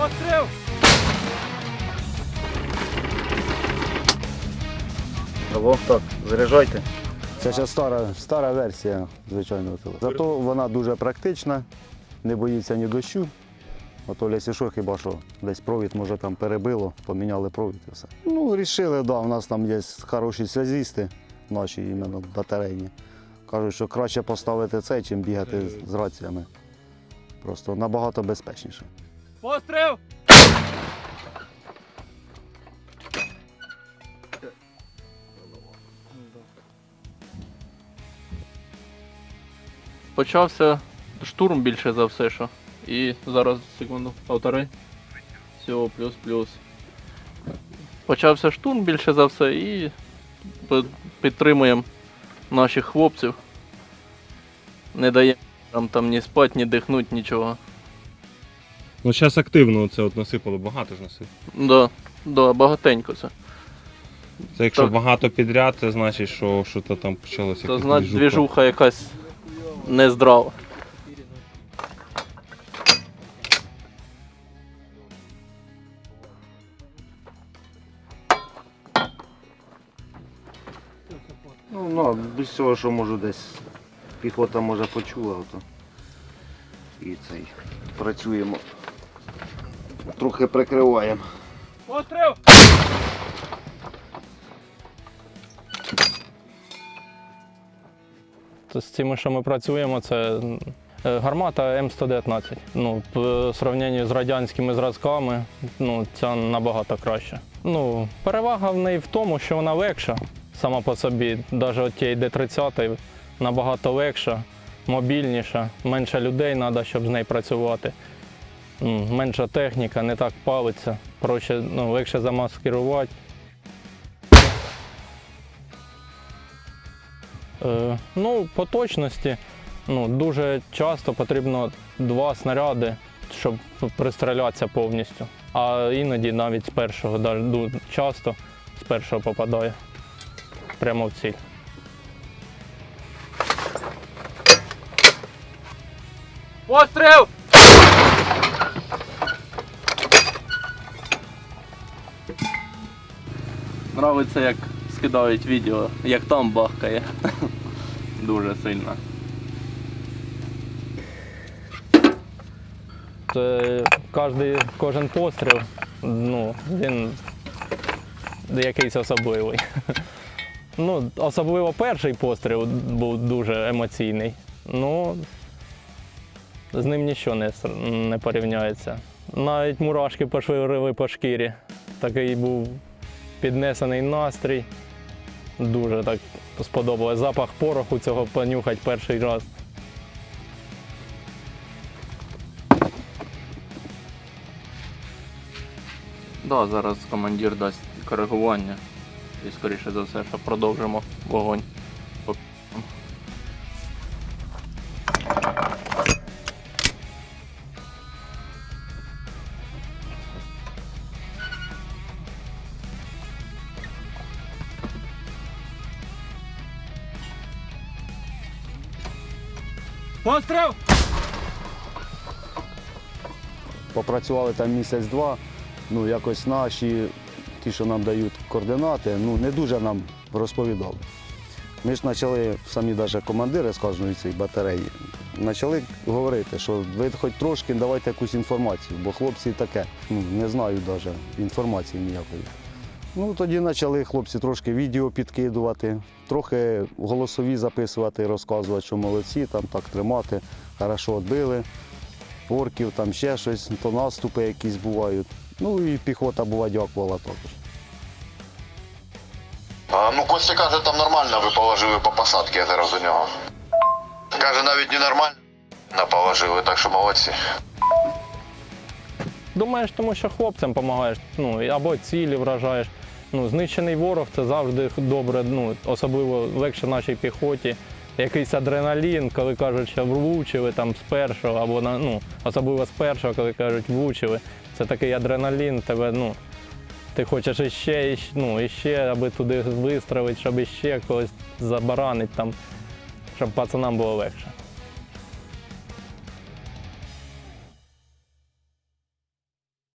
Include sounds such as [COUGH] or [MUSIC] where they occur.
Постріл! Алло, так, заряджайте. Це ще стара, стара версія звичайного телефону. Зато вона дуже практична, не боїться ні дощу. А то лясі що хіба що десь провід, може там перебило, поміняли провід і все. Ну, рішили, да, у нас там є хороші зв'язісти, наші іменно батарейні. Кажуть, що краще поставити це, чим бігати з раціями. Просто набагато безпечніше. Постріл! Почався штурм більше за все, що. І зараз, секунду, повтори. Все, плюс-плюс. Почався штурм більше за все і підтримуємо наших хлопців. Не даємо нам там ні спати, ні дихнути, нічого. Ну, зараз активно це от насипало, багато ж насипало. Да, да, багатенько це. Це якщо Так. багато підряд, це значить, що що то там почалося. Це якась значить двіжуха. двіжуха якась нездрава. Ну, ну, без цього, що можу десь піхота може почула, то і цей працюємо. Трохи прикриваємо. Постріл! З цими, що ми працюємо, це е, гармата М119. Ну, в сравненні з радянськими зразками, ну, ця набагато краще. Ну, перевага в неї в тому, що вона легша сама по собі. Навіть от тієї Д-30 набагато легша, мобільніша, менше людей треба, щоб з нею працювати. Менша техніка, не так палиться, проще, ну, легше замаскирувати. Е, ну, по точності ну, дуже часто потрібно два снаряди, щоб пристрілятися повністю. А іноді навіть з першого, часто з першого попадає прямо в ціль. Постріл! Нравиться, як скидають відео, як там бахкає. [LAUGHS] Дуже сильно. Кожний, кожен постріл, ну, він якийсь особливий. [LAUGHS] Ну, особливо перший постріл був дуже емоційний. Ну, з ним нічого не, не порівняється. Навіть мурашки пошвирили по шкірі. Такий був піднесений настрій. Дуже так сподобалось. Запах пороху цього понюхати перший раз. Да, зараз командир дасть коригування. І скоріше за все, що продовжимо вогонь. Постріл! Попрацювали там місяць-два, ну якось наші, ті, що нам дають координати, ну не дуже нам розповідали. Ми ж почали, самі навіть командири з кожної цієї батареї, почали говорити, що ви хоч трошки давайте якусь інформацію, бо хлопці таке, ну не знають навіть інформації ніякої. Ну тоді почали хлопці трошки відео підкидувати, трохи голосові записувати, розказувати, що молодці, там так тримати, хорошо відбили орків, там ще щось, то наступи якісь бувають. Ну і піхота бува дякувала також. А, ну, Костя каже, там нормально ви положили по посадці, я зараз у нього. Каже, навіть не нормально положили, так що молодці. Думаєш, тому що хлопцям допомагаєш, ну, або цілі вражаєш. Ну, знищений ворог це завжди добре, ну, особливо легше нашій піхоті. Якийсь адреналін, коли кажуть, що влучили там з першого, або ну, особливо з першого, коли кажуть, влучили. Це такий адреналін, тебе, ну, ти хочеш іще, іще, ну, іще, аби туди вистрелити, щоб іще когось забаранити там, щоб пацанам було легше.